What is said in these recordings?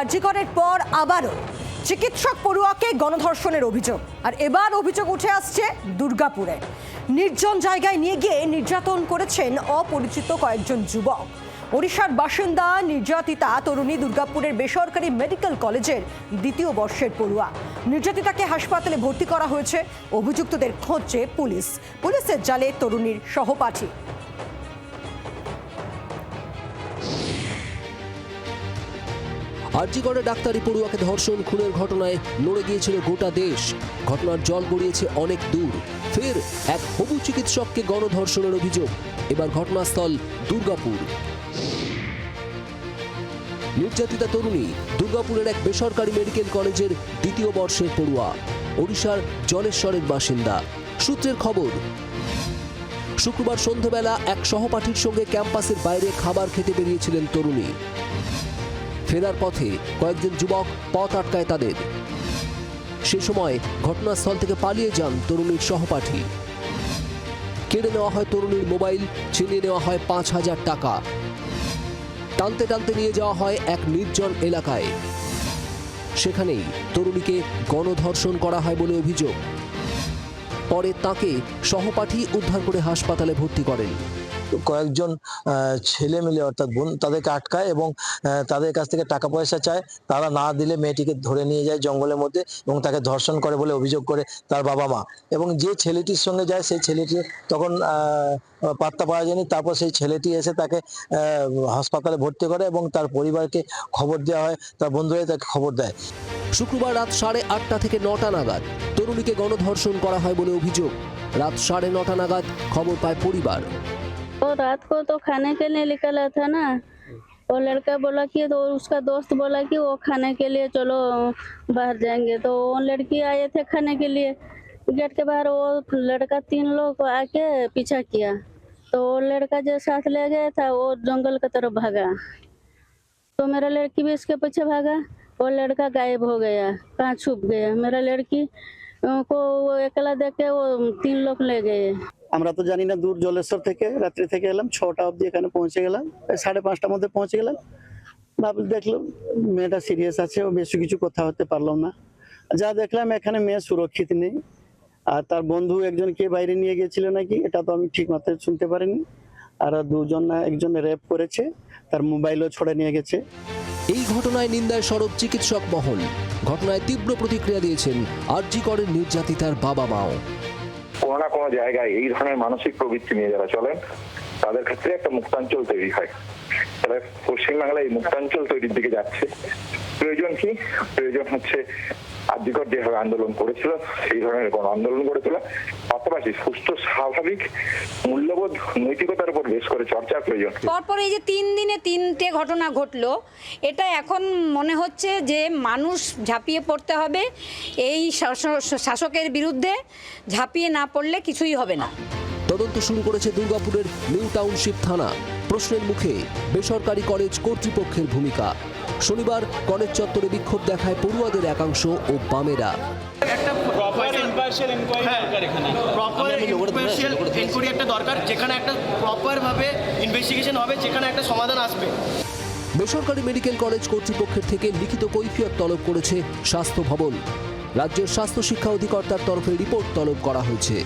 কার্যকরের পর আবারও চিকিৎসক পড়ুয়াকে গণধর্ষণের অভিযোগ। আর এবার অভিযোগ উঠে আসছে দুর্গাপুরে। নির্জন জায়গায় নিয়ে গিয়ে নির্যাতন করেছেন অপরিচিত কয়েকজন যুবক। ওড়িশার বাসিন্দা নির্যাতিতা তরুণী দুর্গাপুরের বেসরকারি মেডিকেল কলেজের দ্বিতীয় বর্ষের পড়ুয়া। নির্যাতিতাকে হাসপাতালে ভর্তি করা হয়েছে। অভিযুক্তদের খোঁজছে পুলিশ। পুলিশের জালে তরুণীর সহপাঠী। আরজিগড়ে ডাক্তারি পড়ুয়াকে ধর্ষণ, খুনের ঘটনায় নড়ে গিয়েছিল গোটা দেশ। ঘটনার জল গড়িয়েছে অনেক দূর। ফের এক হবু চিকিৎসককে গণধর্ষণের অভিযোগ। এবার ঘটনাস্থল দুর্গাপুর। নির্যাতিতা তরুণী দুর্গাপুরের এক বেসরকারি মেডিকেল কলেজের দ্বিতীয় বর্ষের পড়ুয়া, ওড়িশার জলেশ্বরের বাসিন্দা। সূত্রের খবর, শুক্রবার সন্ধ্যাবেলা এক সহপাঠীর সঙ্গে ক্যাম্পাসের বাইরে খাবার খেতে বেরিয়েছিলেন তরুণী। ফেরার পথে কয়েকজন যুবক পথ আটকায় তাদের। সে সময় ঘটনাস্থল থেকে পালিয়ে যান তরুণীর সহপাঠী। কেড়ে নেওয়া হয় তরুণীর মোবাইল, ছিনিয়ে নেওয়া হয় পাঁচ হাজার টাকা। টানতে টানতে নিয়ে যাওয়া হয় এক নির্জন এলাকায়। সেখানেই তরুণীকে গণধর্ষণ করা হয় বলে অভিযোগ। পরে তাকে সহপাঠী উদ্ধার করে হাসপাতালে ভর্তি করেন। কয়েকজন ছেলে মিলে অর্থাৎ বোন তাদেরকে আটকায় এবং তাদের কাছ থেকে টাকা পয়সা চায়। তারা না দিলে মেয়েটিকে ধরে নিয়ে যায় জঙ্গলের মধ্যে এবং তাকে ধর্ষণ করে বলে অভিযোগ করে তার বাবা মা। এবং যে ছেলেটির সঙ্গে যায়, সেই ছেলেটি তখন পাত্তা পাওয়া যায়নি। তারপর সেই ছেলেটি এসে তাকে হাসপাতালে ভর্তি করে এবং তার পরিবারকে খবর দেওয়া হয়। তার বন্ধুরা তাকে খবর দেয়। শুক্রবার রাত সাড়ে আটটা থেকে নটা নাগাদ তরুণীকে গণধর্ষণ করা হয় বলে অভিযোগ। রাত সাড়ে নটা নাগাদ খবর পায় পরিবার। वो रात को तो खाने के लिए निकला था ना। वो लड़का बोला कि तो उसका दोस्त बोला कि वो खाने के लिए चलो बाहर जाएँगे। तो वो लड़की आए थे खाने के लिए। गेट के बाहर वो लड़का तीन लोग को आके पीछा किया। तो वो लड़का जो साथ ले गया था, वो जंगल की तरफ़ भागा। तो मेरा लड़की भी इसके पीछे भागा। वो लड़का गायब हो गया कहाँ छुप गया। मेरा लड़की একলা দেখে ও তিন লোক লেগে আমরা তো জানি না দূর জলেশ্বর থেকে, রাত্রি থেকে এলাম, ছটা অবধি এখানে পৌঁছে গেলাম সাড়ে পাঁচটার মধ্যে পৌঁছে গেলাম। ভাবল দেখলাম, মেয়েটা সিরিয়াস আছে, ও বেশি কিছু কথা হতে পারলাম না। যা দেখলাম, এখানে মেয়ে সুরক্ষিত নেই। আর তার বন্ধু একজন কে বাইরে নিয়ে গেছিল নাকি, এটা তো আমি ঠিক মাত্রায় শুনতে পারিনি। আর দুজন না, একজন র্যাপ করেছে, তার মোবাইলও ছড়ে নিয়ে গেছে। এই ঘটনায় নিন্দায় সরব চিকিৎসক মহল। ঘটনায় তীব্র প্রতিক্রিয়া দিয়েছেন আরজি করের নির্যাতিতার বাবা মাও। কোনো না কোনো জায়গায় এই ধরনের মানসিক প্রবৃত্তি নিয়ে যারা চলেন তাদের ক্ষেত্রে একটা মুক্তাঞ্চল তৈরি হয়। তাহলে পশ্চিমবাংলায় এই মুক্তাঞ্চল তৈরির দিকে যাচ্ছে। প্রয়োজন কি? প্রয়োজন হচ্ছে আর্যিকর যেভাবে আন্দোলন করেছিল, সেই ধরনের কোন আন্দোলন গড়ে পাশাপাশি সুস্থ, স্বাভাবিক মূল্যবোধ নৈতিকতার উপর বেশ করে চর্চার প্রয়োজন। পরপর এই যে তিন দিনে তিনটে ঘটনা ঘটলো এটা এখন মনে হচ্ছে যে মানুষ ঝাঁপিয়ে পড়তে হবে এই শাসকের বিরুদ্ধে ঝাঁপিয়ে না পড়লে কিছুই হবে না। তদন্ত শুরু করেছে দুর্গাপুরের নিউ টাউনশিপ থানা। প্রশ্নের মুখে বেসরকারি কলেজ কর্তৃপক্ষের ভূমিকা। শনিবার কলেজ চত্বরে বিক্ষোভ দেখায় পড়ুয়াদের একাংশ ও বামেরা। প্রপার ইম্পার্শিয়াল ইনকোয়ারি দরকার এখানে। প্রপার ইম্পার্শিয়াল এনকোয়ারি একটা দরকার যেখানে একটা প্রপার ইনভেস্টিগেশন হবে যেখানে একটা সমাধান আসবে। বেসরকারি মেডিকেল কলেজ কর্তৃপক্ষের থেকে লিখিত কৈফিয়ত তলব করেছে স্বাস্থ্য ভবন। রাজ্যের স্বাস্থ্য শিক্ষা অধিকর্তার তরফে রিপোর্ট তলব করা হয়েছে।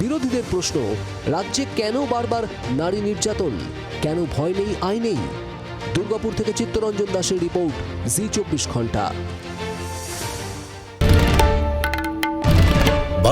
বিরোধীদের প্রশ্ন রাজ্যে কেন বারবার নারী নির্যাতন? কেন ভয় নেই আই নেই? দুর্গাপুর থেকে চিত্তরঞ্জন দাসের রিপোর্ট জি চব্বিশ ঘণ্টা।